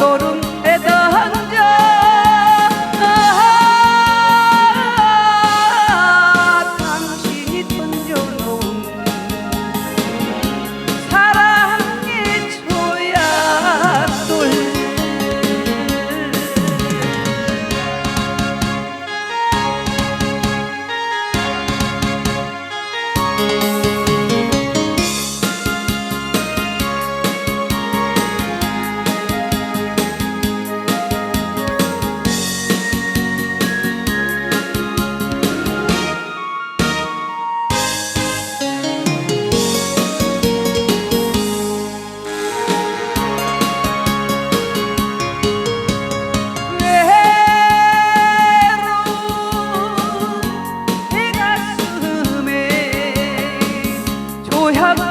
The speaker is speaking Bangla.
করুন এ দহন have